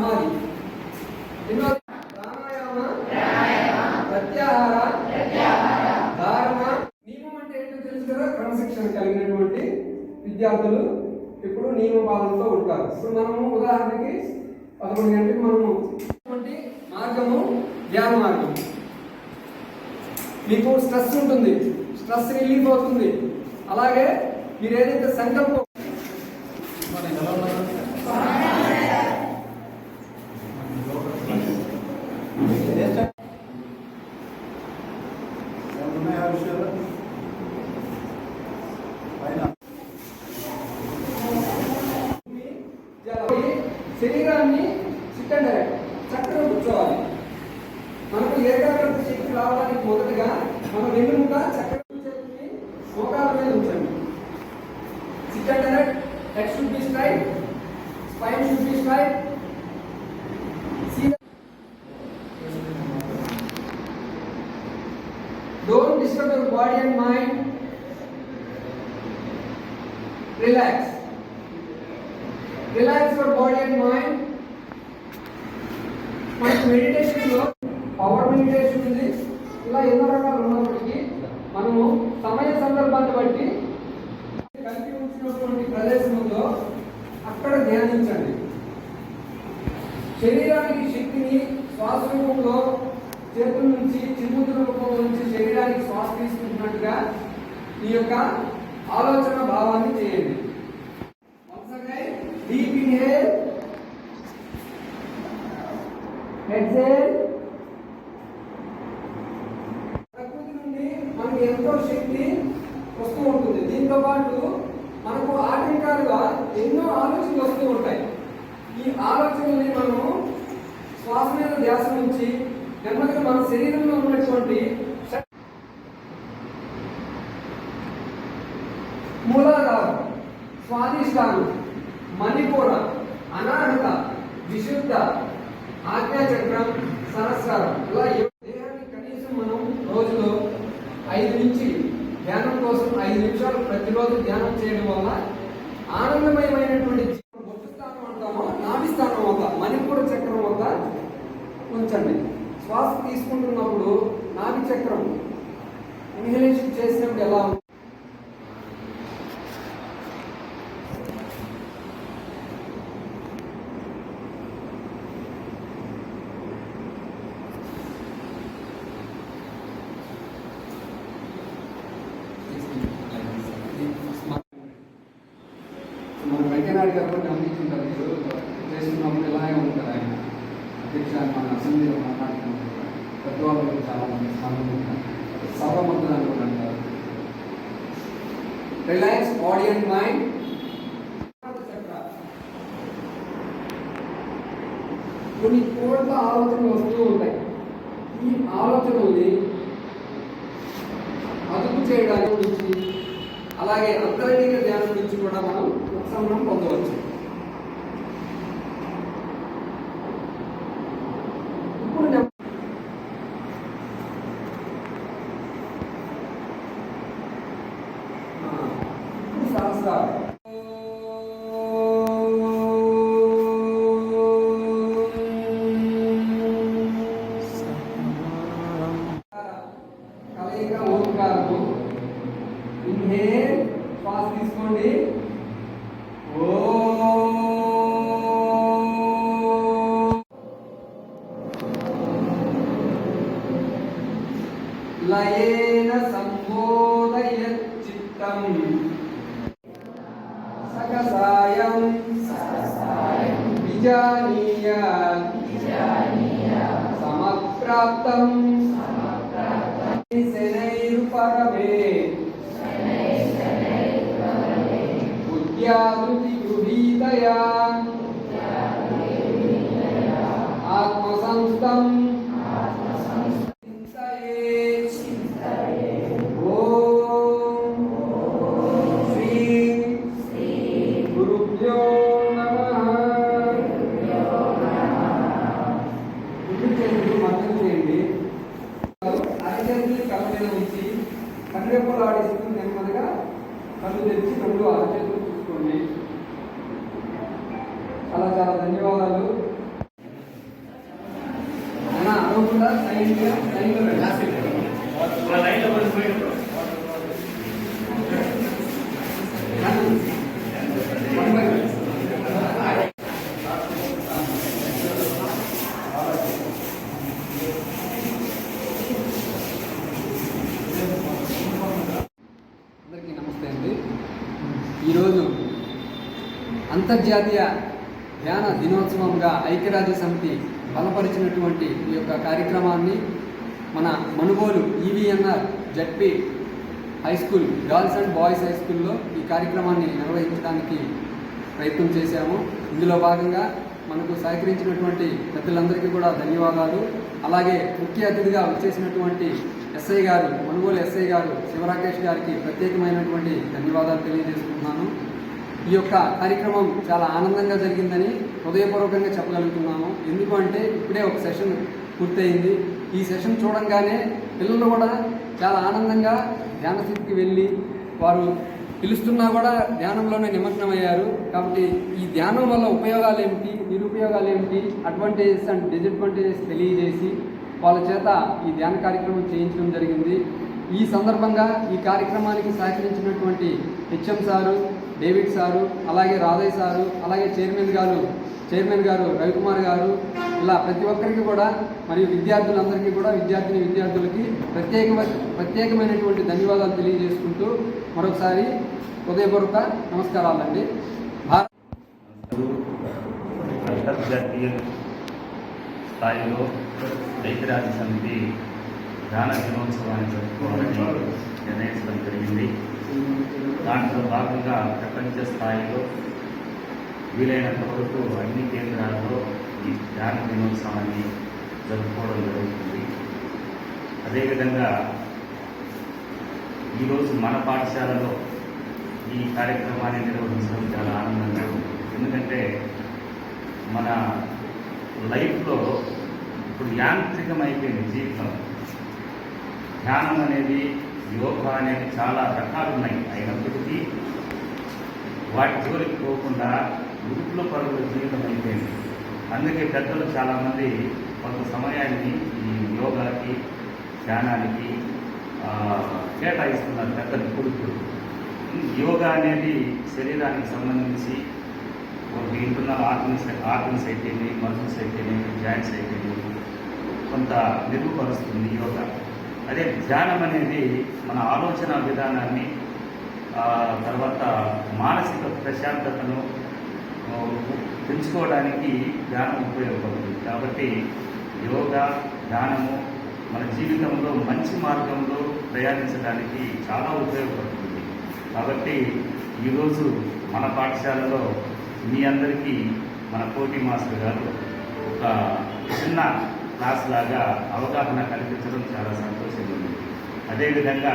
సమాధి ఎన్నో ప్రాణాయామ ప్రత్యాహార ధారణ. నియమం అంటే ఏంటో తెలుసు కదా? క్రమశిక్షణ కలిగినటువంటి విద్యార్థులు ఇప్పుడు నియమ పాలనతో ఉంటారు. ఇప్పుడు మనము ఉదాహరణకి పదకొండు గంటలకు మనము మార్గము ధ్యాన మార్గం. మీకు స్ట్రెస్ ఉంటుంది. స్ట్రెస్ రిలీఫ్ అవుతుంది. అలాగే మీరు ఏదైతే సంకల్పం శరీరాన్ని చిట్టండి డైరెక్ట్ చక్కగా కూర్చోవాలి మనకు ఏకాగ్రత శక్తి రావడానికి మొదటగా మన వెన్నుముక చక్కగా కూర్చొని మోకాల మీద ఉంచండి చిట్టండి direct head should be straight spine should be straight Don't disturb your body and mind. Relax. Relax your body and mind మనకి మెడిటేషన్లో పవర్ మెడిటేషన్ ఉంది. ఇలా ఎన్నో రకాలు ఉన్నప్పటికీ మనము సమయ సందర్భాన్ని బట్టి కలిపి ఉంచినటువంటి ప్రదేశంలో అక్కడ ధ్యానించండి. శరీరానికి శక్తిని శ్వాస రూపంలో చేతుల నుంచి చిరుముద్ర రూపంలో నుంచి శరీరానికి శ్వాస తీసుకుంటున్నట్టుగా ఈ యొక్క ఆలోచన భావాన్ని చేయండి. మనకు ఎంతో శక్తి వస్తూ ఉంటుంది. దీంతో పాటు మనకు ఆటంకాలుగా ఎన్నో ఆలోచనలు వస్తూ ఉంటాయి. ఈ ఆలోచనల్ని మనము శ్వాస మీద ధ్యాస నుంచి నెమ్మదిగా మన శరీరంలో ఉన్నటువంటి మూలాధారం స్వాధిష్టానం మణిపూర అనాహత విశుద్ధ ఆజ్ఞాచక్రం సరస్కారం ఇలా ఏ- దేహాన్ని కనీసం మనం రోజులో ఐదు నుంచి ధ్యానం కోసం ఐదు నిమిషాలు ప్రతిరోజు ధ్యానం చేయడం వల్ల ఆనందమయమైనటువంటి జీవనం బొట్టు స్థానం అంటామో నాభి స్థానం వద్ద మణిపూర చక్రం వద్ద ఉంచండి. శ్వాస తీసుకుంటున్నప్పుడు నాభి చక్రం ఇన్హలేషన్ చేసినప్పుడు ఎలా ఉంటుంది మన వెంకయ్యనాయుడు గారు కూడా గమనించుంటారు మీరు చేస్తున్నప్పుడు ఇలాగే ఉంటారు ఆయన అధ్యక్ష మన అసెంబ్లీలో మాట్లాడుతున్నప్పుడు పెద్దవాళ్ళు కూడా చాలా మంది స్పందించారు సభ మొత్తం అనుకుంటారు రిలాక్స్ బాడీ అండ్ మైండ్ కొన్ని కోట్ల ఆలోచనలు వస్తూ ఉంటాయి. ఈ ఆలోచనల్ని అదుపు చేయడానికి గురించి అలాగే అంతరంగిక ధ్యానం గురించి కూడా మనం ఉపశమనం పొందవచ్చు. తీసుకోండి ఓ లయేన సంబోధయ చిత్తం. సకసాయం. విజానీయ. సమప్రాప్తం. చేయండి. అరచేతులు కళ్ళు తెరిచి రెండు అరచేతులు చూసుకోండి చాలా చాలా ధన్యవాదాలు. అన్న సైన్లో అందరికీ నమస్తే అండి. ఈరోజు అంతర్జాతీయ ధ్యాన దినోత్సవంగా ఐక్యరాజ్య సమితి బలపరిచినటువంటి ఈ యొక్క కార్యక్రమాన్ని మన Manugolu EVNR ZP high school girls and boys high స్కూల్లో ఈ కార్యక్రమాన్ని నిర్వహించడానికి ప్రయత్నం చేశాము. ఇందులో భాగంగా మనకు సహకరించినటువంటి పెద్దలందరికీ కూడా ధన్యవాదాలు. అలాగే ముఖ్య అతిథిగా వచ్చేసినటువంటి ఎస్ఐ గారు మనుగోలు ఎస్ఐ గారు శివరాకేష్ గారికి ప్రత్యేకమైనటువంటి ధన్యవాదాలు తెలియజేసుకుంటున్నాను. ఈ యొక్క కార్యక్రమం చాలా ఆనందంగా జరిగిందని హృదయపూర్వకంగా చెప్పగలుగుతున్నాము. ఎందుకు అంటే ఇప్పుడే ఒక సెషన్ పూర్తయింది. ఈ సెషన్ చూడంగానే పిల్లలు కూడా చాలా ఆనందంగా ధ్యానస్థితికి వెళ్ళి వారు పిలుస్తున్నా కూడా ధ్యానంలోనే నిమగ్నమయ్యారు. కాబట్టి ఈ ధ్యానం వల్ల ఉపయోగాలు ఏమిటి నిరుపయోగాలు ఏమిటి అడ్వాంటేజెస్ అండ్ డిసడ్వాంటేజెస్ తెలియజేసి వాళ్ళ చేత ఈ ధ్యాన కార్యక్రమం చేయించడం జరిగింది. ఈ సందర్భంగా ఈ కార్యక్రమానికి సహకరించినటువంటి హెచ్ఎం సారు డేవిడ్ సారు అలాగే రాధయ్య సారు అలాగే చైర్మన్ గారు చైర్మన్ గారు రవికుమార్ గారు ఇలా ప్రతి ఒక్కరికి కూడా మరియు విద్యార్థులందరికీ కూడా విద్యార్థిని విద్యార్థులకి ప్రత్యేక ప్రత్యేకమైనటువంటి ధన్యవాదాలు తెలియజేసుకుంటూ మరొకసారి హృదయపూర్వక నమస్కారాలండి. అంతర్జాతీయ స్థాయిలో ఐక్యరాజ్య సమితి ధ్యాన దినోత్సవాన్ని జరుపుకోవాలని నిర్ణయించడం జరిగింది. దాంట్లో భాగంగా ప్రపంచ స్థాయిలో వీలైనంత వరకు అన్ని కేంద్రాల్లో ఈ ధ్యాన దినోత్సవాన్ని జరుపుకోవడం జరుగుతుంది. అదేవిధంగా ఈరోజు మన పాఠశాలలో ఈ కార్యక్రమాన్ని నిర్వహించడం చాలా ఆనందంగా ఉంది. ఎందుకంటే మన లైఫ్లో ఇప్పుడు యాంత్రికం అయిపోయింది జీవితం. ధ్యానం అనేది యోగా అనేది చాలా రకాలు ఉన్నాయి అయినప్పటికీ వాటి జోలికి పోకుండా ఉరుకుల పరుగుల జీవితం అయిపోయింది. అందుకే పెద్దలు చాలామంది కొంత సమయాన్ని ఈ యోగాకి ధ్యానానికి కేటాయిస్తున్నారు పెద్దలు కొడుకులు యోగా అనేది శరీరానికి సంబంధించి ఒక వింటున్న ఆర్గన్స్ ఆర్గన్స్ అయితేనే మజిల్స్ అయితేనే జాయింట్స్ అయితేనే కొంత మెరుగుపరుస్తుంది యోగా. అదే ధ్యానం అనేది మన ఆలోచన విధానాన్ని తర్వాత మానసిక ప్రశాంతతను పెంచుకోవడానికి ధ్యానం ఉపయోగపడుతుంది. కాబట్టి యోగా ధ్యానము మన జీవితంలో మంచి మార్గంలో ప్రయాణించడానికి చాలా ఉపయోగపడుతుంది. కాబట్టి ఈరోజు మన పాఠశాలలో మీ అందరికీ మన కోటి మాస్టర్ గారు ఒక చిన్న క్లాస్ లాగా అవగాహన కల్పించడం చాలా సంతోషంగా ఉంది. అదేవిధంగా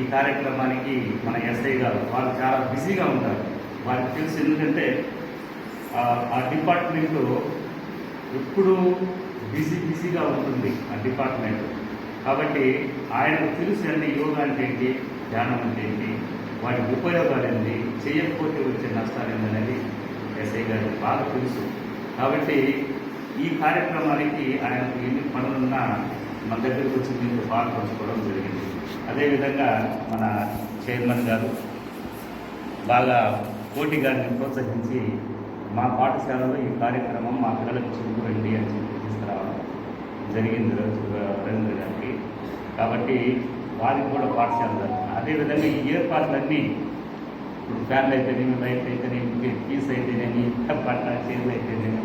ఈ కార్యక్రమానికి మన ఎస్ఐ గారు వాళ్ళు చాలా బిజీగా ఉంటారు. వారికి తెలుసు ఎందుకంటే ఆ, డిపార్ట్మెంట్లో ఎప్పుడూ బిజీ బిజీగా ఉంటుంది ఆ డిపార్ట్మెంట్. కాబట్టి ఆయనకు తెలుసు అండి యోగా అంటే ఏంటి ధ్యానం అంటే ఏంటి వాటి ఉపయోగాలు ఏంటి చేయకపోతే వచ్చే నష్టాలు ఏంటనేది ఎస్ఐ గారికి బాగా తెలుసు. కాబట్టి ఈ కార్యక్రమానికి ఆయనకు ఎన్ని పనులున్నా మన దగ్గరికి వచ్చి బాగా పాల్పంచుకోవడం జరిగింది అదేవిధంగా మన చైర్మన్ గారు బాగా కోటి గారిని ప్రోత్సహించి మా పాఠశాలలో ఈ కార్యక్రమం మా పిల్లలకు చూపురండి అని చెప్పి తీసుకురావడం జరిగింది రోజు రవీంద్ర గారికి కాబట్టి వారికి కూడా పాఠశాల జరుగుతుంది. అదేవిధంగా ఈ ఏర్పాట్లన్నీ ఇప్పుడు ఫ్యాన్లు అయితేనేమి లైట్ అయితేనేమి ఫీజు అయితేనేమి పట్ల చీరలు అయితేనేమి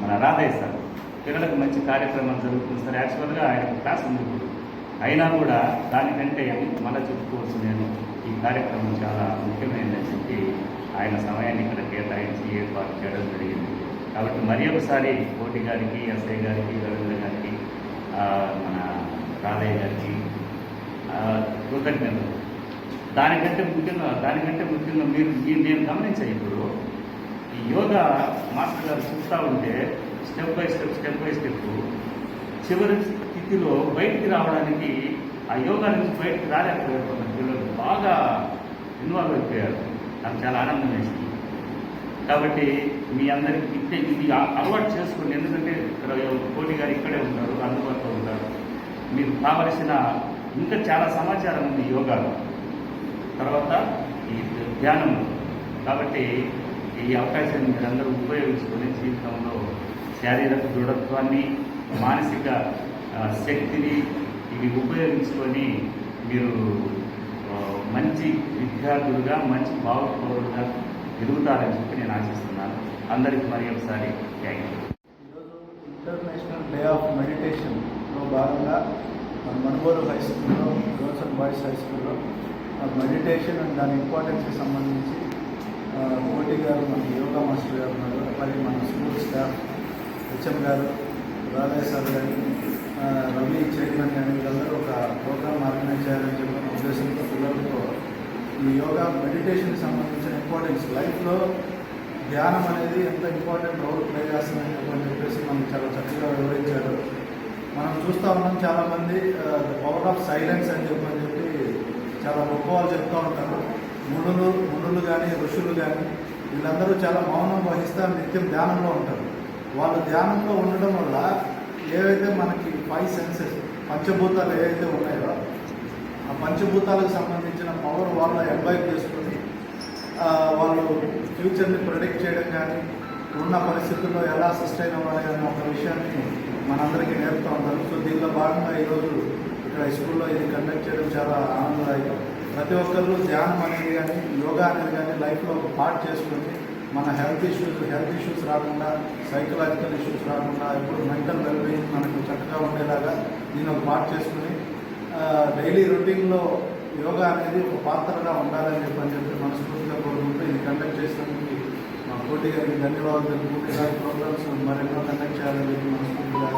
మన రాధయ్య సార్. పిల్లలకు మంచి కార్యక్రమం జరుగుతుంది సార్. యాక్చువల్గా ఆయన క్లాస్ ఉంది అయినా కూడా దానికంటే మళ్ళీ చెప్పుకోవచ్చు నేను ఈ కార్యక్రమం చాలా ముఖ్యమైనదని చెప్పి ఆయన సమయాన్ని ఇక్కడ కేటాయించి ఏర్పాటు చేయడం జరిగింది. కాబట్టి మరి ఒకసారి కోటి గారికి ఎస్ఐ గారికి రవీంద్ర గారికి మన రాధయ్య గారికి కృతజ్ఞతలు. దానికంటే ముఖ్యంగా దానికంటే ముఖ్యంగా మీరు మీరు నేను గమనించాను ఇప్పుడు యోగా మాస్టర్ గారు చూస్తూ ఉంటే step by step step by step చివరి స్థితిలో బయటికి రావడానికి ఆ యోగా నుంచి బయటికి రాలేకపోయారు పిల్లలు బాగా ఇన్వాల్వ్ అయిపోయారు. నాకు చాలా ఆనందం వేసింది. కాబట్టి మీ అందరికి ఇట్టే ఇది అలవాటు చేసుకోండి. ఎందుకంటే ఇక్కడ కోటి గారు ఇక్కడే ఉంటారు అందుబాటులో ఉంటారు మీకు కావలసిన ఇంకా చాలా సమాచారం ఉంది యోగాలో. తర్వాత ఈ ధ్యానం. కాబట్టి ఈ అవకాశాన్ని మీరందరూ ఉపయోగించుకొని జీవితంలో శారీరక దృఢత్వాన్ని మానసిక శక్తిని ఇవి ఉపయోగించుకొని మీరు మంచి విద్యార్థులుగా మంచి భావపౌరులుగా ఎదుగుతారని చెప్పి నేను ఆశిస్తున్నాను. అందరికీ మరి ఒకసారి థ్యాంక్ యూ. ఈరోజు ఇంటర్నేషనల్ డే ఆఫ్ మెడిటేషన్లో భాగంగా మన మనుగోలు హై స్కూల్లో గర్ల్స్ అండ్ బాయ్స్ హై స్కూల్లో మెడిటేషన్ అండ్ దాని ఇంపార్టెన్స్కి సంబంధించి ఆ, మోడీ గారు మన యోగా మాస్టర్ గారు ఉన్నారు. అలాగే మన స్కూల్ స్టాఫ్ హెచ్ఎం గారు రాధయ్య సార్ కానీ రవి చైర్మన్ కానీ వీళ్ళందరూ ఒక ప్రోగ్రామ్ ఆర్గనైజ్ చేయాలని చెప్పిన ఉద్దేశంతో పిల్లలతో ఈ యోగా మెడిటేషన్కి సంబంధించిన ఇంపార్టెన్స్ లైఫ్లో ధ్యానం అనేది ఎంత ఇంపార్టెంట్ రోల్ ప్లే చేస్తుందని చెప్పేసి మనం చాలా చక్కగా వివరించారు. మనం చూస్తూ ఉన్నాం చాలామంది పవర్ ఆఫ్ సైలెన్స్ అని చెప్పని చెప్పి చాలా గొప్ప వాళ్ళు చెప్తూ ఉంటారు. మునులు మునులు కానీ ఋషులు కానీ వీళ్ళందరూ చాలా మౌనం వహిస్తూ నిత్యం ధ్యానంలో ఉంటారు. వాళ్ళు ధ్యానంలో ఉండడం వల్ల ఏవైతే మనకి ఫైవ్ సెన్సెస్ పంచభూతాలు ఏవైతే ఉన్నాయో ఆ పంచభూతాలకు సంబంధించిన పవర్ వాళ్ళు ఎంబైక్ చేసుకొని వాళ్ళు ఫ్యూచర్ని ప్రొడిక్ట్ చేయడం కానీ ఉన్న పరిస్థితుల్లో ఎలా సస్టైన్ అవ్వాలి అనే ఒక విషయాన్ని మనందరికీ నేర్పుతూ ఉంటారు. సో దీనిలో భాగంగా ఈరోజు ఇక్కడ స్కూల్లో ఇది కండక్ట్ చేయడం చాలా ఆనందదాయకం. ప్రతి ఒక్కరు ధ్యానం అనేది కానీ యోగా అనేది కానీ లైఫ్లో ఒక పార్ట్ చేసుకుని మన హెల్త్ ఇష్యూస్ హెల్త్ ఇష్యూస్ రాకుండా సైకలాజికల్ ఇష్యూస్ రాకుండా ఇప్పుడు మెంటల్ వెల్బీయింగ్ మనకు చక్కగా ఉండేలాగా దీన్ని ఒక పార్ట్ చేసుకుని డైలీ రొటీన్లో యోగా అనేది ఒక పాత్రగా ఉండాలని చెప్పి అని చెప్పి మనస్ఫూర్తిగా కోరుకుంటూ ఇది కండక్ట్ చేసినందుకు మా కోటి గారికి ధన్యవాదాలు తెలుపుకుంటూ ప్రోగ్రామ్స్ మరెన్నో కండక్ట్ చేయాలని చెప్పి మనస్ఫూర్తిగా